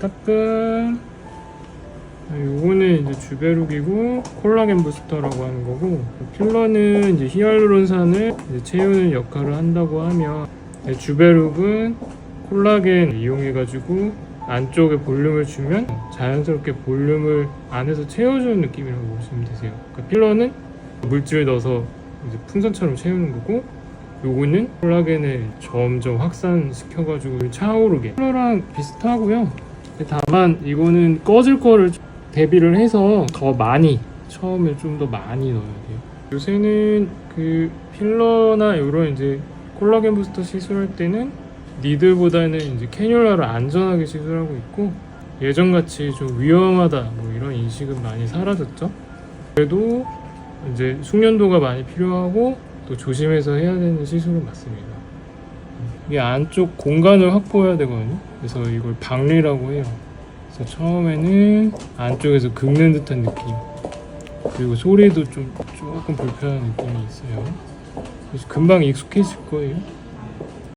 따끔 아, 요거는 이제 주베룩이고 콜라겐 부스터라고 하는 거고 필러는 이제 히알루론산을 이제 채우는 역할을 한다고 하면 네, 주베룩은 콜라겐 이용해가지고 안쪽에 볼륨을 주면 자연스럽게 볼륨을 안에서 채워주는 느낌이라고 보시면 되세요. 그러니까 필러는 물질 넣어서 이제 풍선처럼 채우는 거고 요거는 콜라겐을 점점 확산시켜가지고 차오르게 필러랑 비슷하고요. 다만 이거는 꺼질 거를 대비를 해서 더 많이 처음에 좀 더 많이 넣어야 돼요. 요새는 그 필러나 이런 이제 콜라겐 부스터 시술할 때는 니들보다는 이제 캐뉼라를 안전하게 시술하고 있고 예전같이 좀 위험하다 뭐 이런 인식은 많이 사라졌죠. 그래도 이제 숙련도가 많이 필요하고 또 조심해서 해야 되는 시술은 맞습니다. 이게 안쪽 공간을 확보해야 되거든요. 그래서 이걸 박리라고 해요. 그래서 처음에는 안쪽에서 긁는 듯한 느낌 그리고 소리도 좀 조금 불편한 느낌이 있어요. 그래서 금방 익숙해질 거예요.